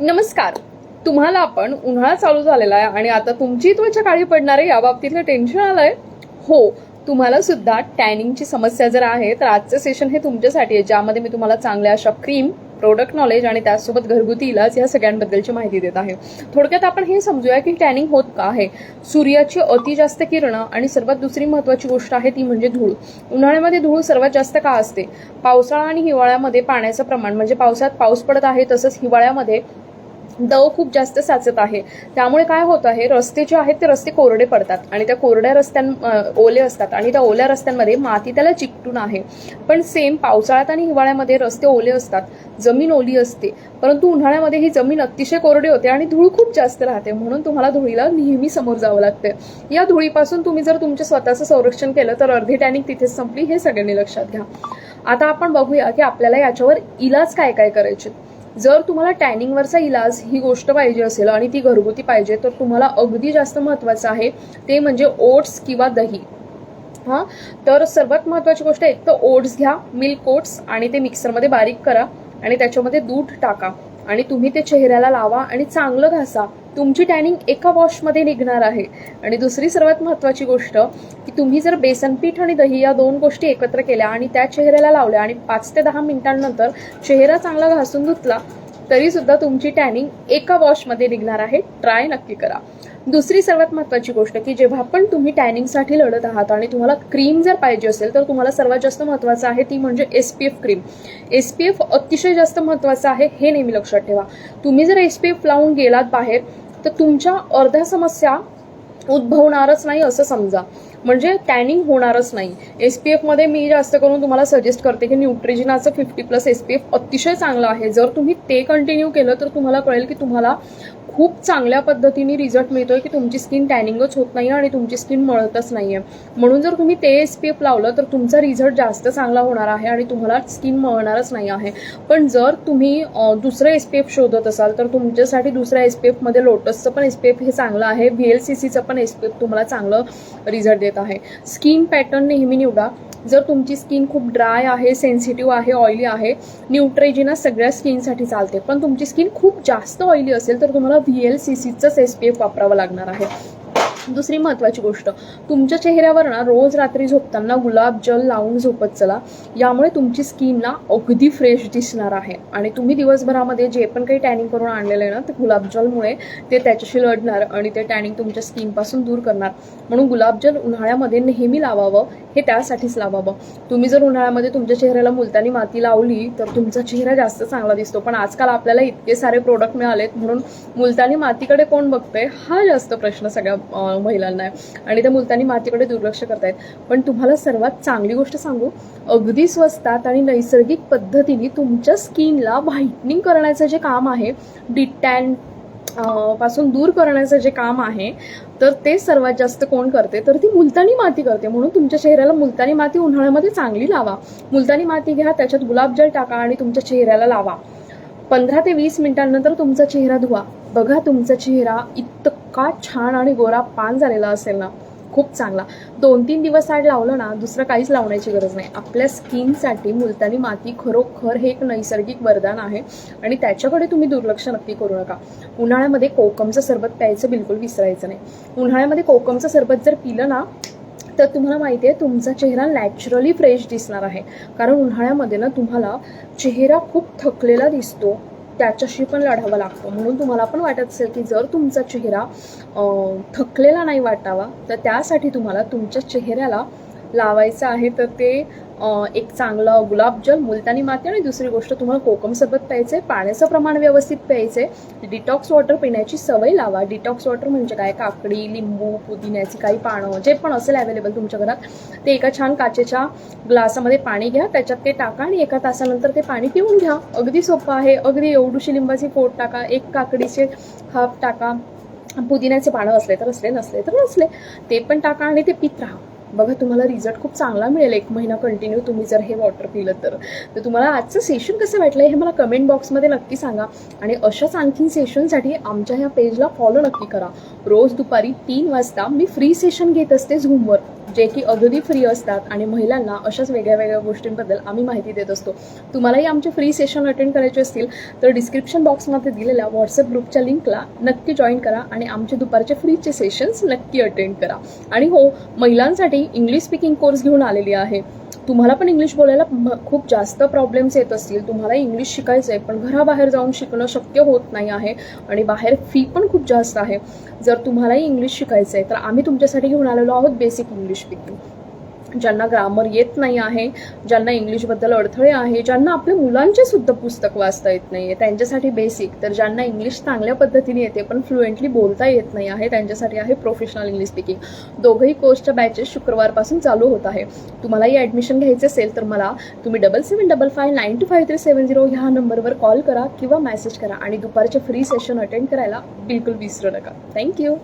नमस्कार. तुम्हाला आपण उन्हाळा चालू झालेला आहे आणि आता तुमची त्वचा काळी पडणार आहे या बाबतीतलं टेन्शन आलंय? हो तुम्हाला सुद्धा टॅनिंगची समस्या जर आहे तर आजचं सेशन हे तुमच्यासाठी आहे ज्यामध्ये मी तुम्हाला चांगल्या अशा क्रीम प्रोडक्ट नॉलेज आणि त्याचसोबत घरगुती इलाज या सगळ्यांबद्दलची माहिती देत आहे. थोडक्यात आपण हे समजूया की टॅनिंग होत का आहे? सूर्याची अति जास्त किरणं आणि सर्वात दुसरी महत्वाची गोष्ट आहे ती म्हणजे धूळ. उन्हाळ्यामध्ये धूळ सर्वात जास्त का असते? पावसाळा आणि हिवाळ्यामध्ये पाण्याचं प्रमाण म्हणजे पावसात पाऊस पडत आहे तसंच हिवाळ्यामध्ये दव खूप जास्त साचत आहे. त्यामुळे काय होत आहे रस्ते जे आहेत ते रस्ते कोरडे पडतात आणि त्या कोरड्या रस्त्यां ओले असतात आणि त्या ओल्या रस्त्यांमध्ये माती त्याला चिकटून आहे. पण सेम पावसाळ्यात आणि हिवाळ्यामध्ये रस्ते ओले असतात जमीन ओली असते. परंतु उन्हाळ्यामध्ये ही जमीन अतिशय कोरडी होते आणि धूळ खूप जास्त राहते. म्हणून तुम्हाला धुळीला नेहमी समोर जावं लागते. या धुळीपासून तुम्ही जर तुमच्या स्वतःचं संरक्षण केलं तर अर्धी टॅनिंग तिथेच संपली हे सगळ्यांनी लक्षात घ्या. आता आपण बघूया की आपल्याला याच्यावर इलाज काय काय करायचे. जर तुम्हाला टॅनिंगवरचा इलाज ही गोष्ट पाहिजे असेल आणि ती घरगुती पाहिजे तर तुम्हाला अगदी जास्त महत्वाचं आहे ते म्हणजे ओट्स किंवा दही. हां? तर सर्वात महत्वाची गोष्ट एक तर ओट्स घ्या मिल्क ओट्स आणि ते मिक्सरमध्ये बारीक करा आणि त्याच्यामध्ये दूध टाका आणि तुम्ही ते चेहऱ्याला लावा आणि चांगलं घासा. तुमची टॅनिंग एका वॉशमध्ये निघणार आहे. आणि दुसरी सर्वात महत्वाची गोष्ट की तुम्ही जर बेसन पीठ आणि दही या दोन गोष्टी एकत्र केल्या आणि त्या चेहऱ्याला लावल्या आणि पाच ते दहा मिनिटांनंतर चेहरा चांगला घासून धुतला तरीसुद्धा तुमची टॅनिंग एका वॉशमध्ये निघणार आहे. ट्राय नक्की करा. दुसरी सर्वात महत्वाची गोष्ट की जेव्हा पण तुम्ही टॅनिंगसाठी लढत आहात आणि तुम्हाला क्रीम जर पाहिजे असेल तर तुम्हाला सर्वात जास्त महत्वाचं आहे ती म्हणजे S P F cream. S P F अतिशय जास्त महत्वाचं आहे हे नेहमी लक्षात ठेवा. तुम्ही जर एस पी एफ लावून गेलात बाहेर तर तुमच्या अर्ध्या समस्या उद्भवणारच नाही असं समजा. म्हणजे टॅनिंग होणारच नाही. एस पी एफमध्ये मी जास्त करून तुम्हाला सजेस्ट करते की न्यूट्रिजिनाचं fifty plus S P F अतिशय चांगलं आहे. जर तुम्ही ते कंटिन्यू केलं तर तुम्हाला कळेल की तुम्हाला खूप चांगल्या पद्धतीने रिझल्ट मिळतोय की तुमची स्किन टॅनिंगच होत नाही आणि तुमची स्किन मळतच नाहीये. म्हणून जर तुम्ही ते एस पी एफ लावलं तर तुमचा रिझल्ट जास्त चांगला होणार आहे आणि तुम्हाला स्किन मळणारच नाही आहे. पण जर तुम्ही दुसरं एस पी एफ शोधत असाल तर तुमच्यासाठी दुसऱ्या एस पी एफमध्ये लोटसचं पण एस पी एफ हे चांगलं आहे. व्ही एल सी सीचं पण एस पी एफ तुम्हाला चांगलं रिझल्ट देत आहे. स्किन पॅटर्न नेहमी निवडा. जर तुमची स्किन खूप ड्राय आहे सेन्सिटिव्ह आहे ऑइली आहे न्यूट्रेजिना सगळ्या स्किनसाठी चालते. पण तुमची स्किन खूप जास्त ऑइली असेल तर तुम्हाला व्ही एल सी सीचंच एस पी एफ वापरावं लागणार आहे. दुसरी महत्त्वाची गोष्ट तुमच्या चेहऱ्यावर ना रोज रात्री झोपताना गुलाब जल लावून झोपत चला. यामुळे तुमची स्किन ना अगदी फ्रेश दिसणार आहे. आणि तुम्ही दिवसभरामध्ये जे पण काही टॅनिंग करून आणलेलं आहे ना ते गुलाबजलमुळे ते त्याच्याशी लढणार आणि ते टॅनिंग तुमच्या स्किनपासून दूर करणार. म्हणून गुलाबजल उन्हाळ्यामध्ये नेहमी लावावं हे त्यासाठीच लावावं. तुम्ही जर उन्हाळ्यामध्ये तुमच्या चेहऱ्याला मुलतानी माती लावली तर तुमचा चेहरा जास्त चांगला दिसतो. पण आजकाल आपल्याला इतके सारे प्रोडक्ट मिळालेत म्हणून मुलतानी मातीकडे कोण बघतंय? हा जास्त प्रश्न सगळ्या महिलांना आहे. आणि त्या मुलतानी मातीकडे दुर्लक्ष करतायत. पण तुम्हाला सर्वात चांगली गोष्ट सांगू अगदी स्वस्तात आणि नैसर्गिक पद्धतीने तुमच्या स्किनला व्हाईटनिंग करण्याचं जे काम आहे डिटॅनपासून दूर करण्याचं जे काम आहे तर ते सर्वात जास्त कोण करते? तर ती मुलतानी माती करते. म्हणून तुमच्या चेहऱ्याला मुलतानी माती उन्हाळ्यामध्ये चांगली लावा. मुलतानी माती घ्या त्याच्यात गुलाबजल टाका आणि तुमच्या चेहऱ्याला लावा. पंधरा ते वीस मिनिटांनंतर तुमचा चेहरा धुवा. बघा तुमचा चेहरा इतका छान आणि गोरा पान झालेला असेल ना खूप चांगला. दोन तीन दिवस आड लावलं ना दुसरं काहीच लावण्याची गरज नाही. आपल्या स्किनसाठी मुलतानी माती खरोखर हे एक नैसर्गिक वरदान आहे आणि त्याच्याकडे तुम्ही दुर्लक्ष नक्की करू नका. उन्हाळ्यामध्ये कोकमचं सरबत प्यायचं बिलकुल विसरायचं नाही. उन्हाळ्यामध्ये कोकमचं सरबत जर पिलं ना तर तुम्हाला माहिती आहे तुमचा चेहरा नॅचरली फ्रेश दिसणार आहे. कारण उन्हाळ्यामध्ये ना तुम्हाला चेहरा खूप थकलेला दिसतो त्याच्याशी पण लढावं लागतं. म्हणून तुम्हाला पण वाटत असेल की जर तुमचा चेहरा थकलेला नाही वाटावा तर त्यासाठी तुम्हाला तुमच्या चेहऱ्याला लावायचं आहे तर ते एक चांगलं गुलाबजल मुलतानी माती आणि दुसरी गोष्ट तुम्हाला कोकम सरबत प्यायचं आहे पाण्याचं प्रमाण व्यवस्थित प्यायचं आहे डिटॉक्स वॉटर पिण्याची सवय लावा. डिटॉक्स वॉटर म्हणजे काय? काकडी लिंबू पुदिन्याची काही पानं जे पण असेल अवेलेबल तुमच्या घरात ते एका छान काचेच्या ग्लासामध्ये पाणी घ्या त्याच्यात ते टाका आणि एका तासानंतर ते पाणी पिऊन घ्या. अगदी सोपं आहे. अगदी एवढूशी लिंबाची पोट टाका. एक काकडीचे हाफ टाका. पुदिन्याचे पानं असले तर असले नसले तर नसले. ते पण टाका आणि ते पित राहा. बघा तुम्हाला रिझल्ट खूप चांगला मिळेल. एक महिना कंटिन्यू तुम्ही जर हे वॉटर पिलं तर. तर तुम्हाला आजचं सेशन कसं वाटलं हे मला कमेंट बॉक्समध्ये नक्की सांगा. आणि अशाच आणखीन सेशनसाठी आमच्या ह्या पेजला फॉलो नक्की करा. रोज दुपारी तीन वाजता मी फ्री सेशन घेत असते झूमवर जे की अगदी फ्री असतात आणि महिलांना अशाच वेगळ्या वेगळ्या गोष्टींबद्दल आम्ही माहिती देत असतो. तुम्हालाही आमचे फ्री सेशन अटेंड करायचे असतील तर डिस्क्रिप्शन बॉक्समध्ये दिलेल्या व्हॉट्सअप ग्रुपच्या लिंकला नक्की जॉईन करा आणि आमचे दुपारचे फ्रीचे सेशन्स नक्की अटेंड करा. आणि हो महिलांसाठी इंग्लिश स्पीकिंग कोर्स घेऊन आलेली आहे. तुम्हाला पण इंग्लिश बोलायला खूप जास्त प्रॉब्लेम्स येत असतील. तुम्हाला इंग्लिश शिकायचं आहे पण घराबाहेर जाऊन शिकणं शक्य होत नाही आहे आणि बाहेर फी पण खूप जास्त आहे. जर तुम्हालाही इंग्लिश शिकायचं आहे तर आम्ही तुमच्यासाठी घेऊन आलेलो आहोत बेसिक इंग्लिश स्पीकिंग ज्यांना ग्रामर येत नाही आहे ज्यांना इंग्लिशबद्दल अडथळे आहे ज्यांना आपल्या मुलांचे सुद्धा पुस्तक वाचता येत नाही आहे त्यांच्यासाठी बेसिक तर ज्यांना इंग्लिश चांगल्या पद्धतीने येते पण फ्लुएंटली बोलता येत नाही आहे त्यांच्यासाठी आहे प्रोफेशनल इंग्लिश स्पीकिंग दोघंही कोर्सच्या बॅचेस शुक्रवारपासून चालू होत आहे. तुम्हालाही ॲडमिशन घ्यायचे असेल तर मला तुम्ही double seven double five nine two five three seven zero ह्या नंबरवर कॉल करा किंवा मेसेज करा आणि दुपारचे फ्री सेशन अटेंड करायला बिलकुल विसरू नका. थँक्यू